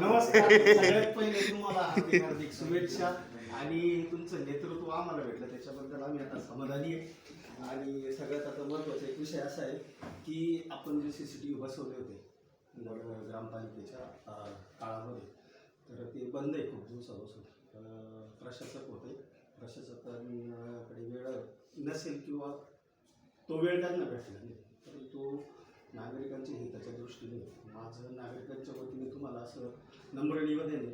नमस्कार. सगळ्यात पहिले तुम्हाला हार्दिक हार्दिक शुभेच्छा आणि तुमचं नेतृत्व आम्हाला भेटलं. त्याच्याबद्दल आम्ही आता समाधानी आहे. आणि सगळ्यात आता महत्त्वाचा एक विषय असा आहे की आपण जे सी सी टी व्ही बसवले होते ग्रामपालिकेच्या काळामध्ये तर ते बंद आहे खूप दिवसापासून. प्रशासक होते. प्रशासकांकडे नसेल किंवा तो वेळ त्यांना भेटला नाही परंतु नागरिकांच्या हिताच्या दृष्टीने माझं नागरिकांच्या वतीने तुम्हाला असं नम्र निवेदन आहे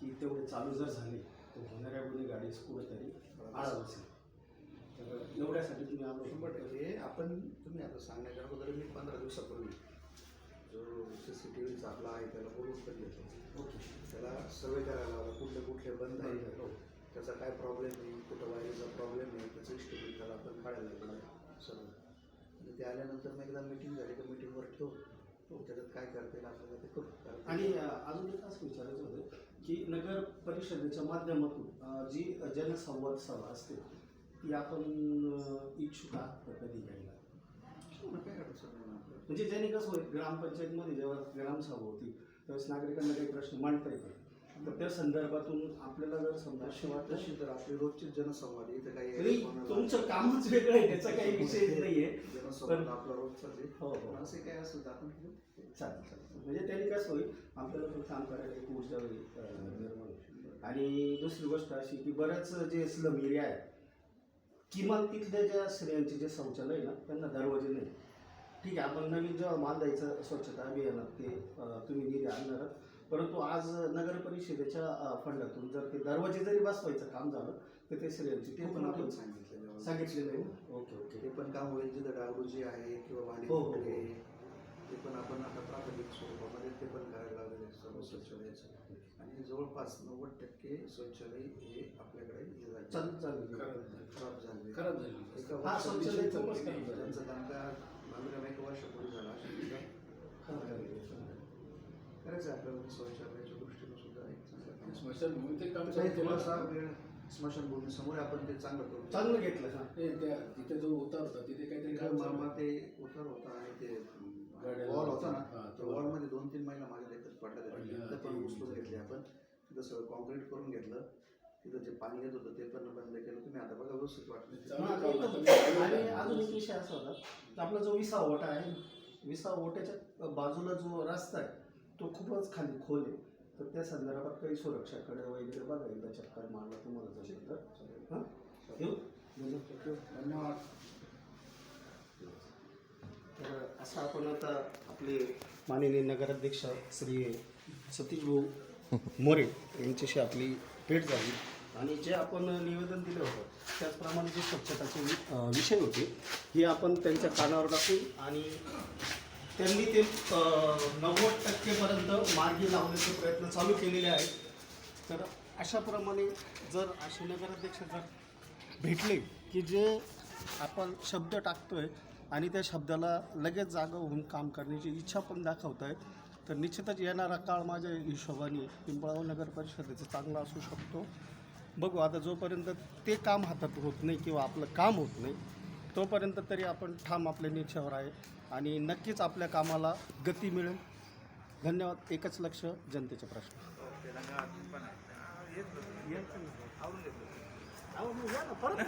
की तेवढे चालू जर झाले तर होणाऱ्या गुन्हेगाडीस कुठेतरी आळा बसेल. तर एवढ्यासाठी तुम्ही आलो. शंभर टक्के. आपण तुम्ही आता सांगण्याच्या अगोदर मी पंधरा दिवसापूर्वी जो सी सी टी व्हीचा आपला आहे त्याला बोलून पण घेतो. ओके. त्याला सर्वे करायला कुठले कुठले बंद आहे हो. त्याचा काय प्रॉब्लेम आहे? कुठं वायरीचा प्रॉब्लेम आहे? त्याचं काढायला लागलं सर्व आणि ते आल्यानंतर मग एकदा मिटिंग झाली का मिटिंगवर ठेवू हो त्याच्यात काय करता येईल आपल्याला ते करू आणि अजून एक असं विचारायचं होतं की नगर परिषदेच्या माध्यमातून जी जनसंवाद सभा असते ती आपण इच्छुक आहात कधी घ्यायला? काय. म्हणजे ज्याने कसं होईल ग्रामपंचायतमध्ये जेव्हा ग्रामसभा होती त्यावेळेस नागरिकांना काही प्रश्न मांडता येतात तर त्या संदर्भातून आपल्याला जर समजा असे तशी तर आपली रोजची जनसंवाद. इथं काही तुमचं कामच वेगळं आहे त्याचा काही विषय नाहीये जनसंवाद आपला रोजचाच आहे हो हो असे काय तर आपण. चालेल चालेल म्हणजे त्यांनी कसं होईल आपल्याला पण काम करायला एक ऊर्जा निर्माण आणि दुसरी गोष्ट अशी की बऱ्याच जे स्लम एरिया आहे किमान तिथल्या ज्या स्त्रियांचे जे शौचालय ना त्यांना दरवाजे नाही ठीक आहे आपण नवीन जेव्हा बांधायचं स्वच्छता अभियानात ते तुम्ही निधी आणणार. परंतु आज नगर परिषदेच्या फंडातून जर ते दरवाजे जरी बसवायचं काम झालं तर ते स्त्रियांचे ते पण आपण सांगितलेलं आहे. सांगितलेलं आहे? Okay okay. ते पण काम होईल जिथं डागडुजी आहे किंवा भांडी हो, हो, हो. आहे ते पण आपण आता प्राथमिक स्वरूपामध्ये ते पण करायला लागलेले आहे. सर्व शौचालयाचं. आणि जवळपास नव्वद टक्के शौचालय हे आपल्याकडे खराब झाले. खराब झाली. एका. त्यांचं कामकाज बांधकाम एक वर्षापूर्वी झाला. आहे आपल्याला शौचालयाच्या दृष्टीने सुद्धा एक चांगलं स्मशानभूमी ते काम केलं. थोडासा वेळ स्मशानभूमी समोर आपण ते चांगलं करू. चांगलं घेतलं हा. ते त्या तिथे जो उतार होता तिथे काहीतरी काम मामा ते उतार होता आणि ते गाड्या वॉल होता ना हा, त्या तो- वॉलमध्ये दोन तीन महिला माझ्या एकच पडल्या पडल्या, पण ते- उचलून घेतले आपण. तिथं सगळं कॉन्क्रीट करून घेतलं. तिथं जे पाणी येत होतं ते पण बंद केलं. तुम्ही आता बघा व्यवस्थित वाटलं हा, काम. आणि अजून एक विषय असा होता की आपला जो विसा ओटा आहे विसा ओट्याच्या बाजूला जो रस्ता आहे तो खूपच खाली खोल आहे. तर त्या संदर्भात काही सुरक्षाकडे वगैरे बघा एकदा चक्कर मारला तुम्हाला जमेल तर हां? येऊ धन्यवाद. तर असं आपण आता आपले माननीय नगराध्यक्ष श्री सतीश भाऊ मोरे यांच्याशी आपली भेट झाली. आणि जे आपण निवेदन दिलं होतं त्याचप्रमाणे जे स्वच्छताचे विषय होते हे आपण त्यांच्या कानावर टाकून आणि त्यांनी ते नव्वद टक्केपर्यंत मार्गी लावण्याचे प्रयत्न चालू केलेले आहेत. तर अशाप्रमाणे जर असे नगराध्यक्ष जर भेटले की जे आपण शब्द टाकतो आहे आणि त्या शब्दाला लगेच जागा होऊन काम करण्याची इच्छा पण दाखवत आहेत तर निश्चितच येणारा काळ माझ्या हिशोबाने पिंपळाव नगर परिषदेचा चांगला असू शकतो. बघू आता जोपर्यंत ते काम हातात होत नाही किंवा आपलं काम होत नाही तोपर्यंत तरी आपण ठाम आपल्या निश्चयावर आहे आणि नक्कीच आपल्या कामाला गती मिळेल. धन्यवाद. एकच लक्ष जनतेचे प्रश्न. परत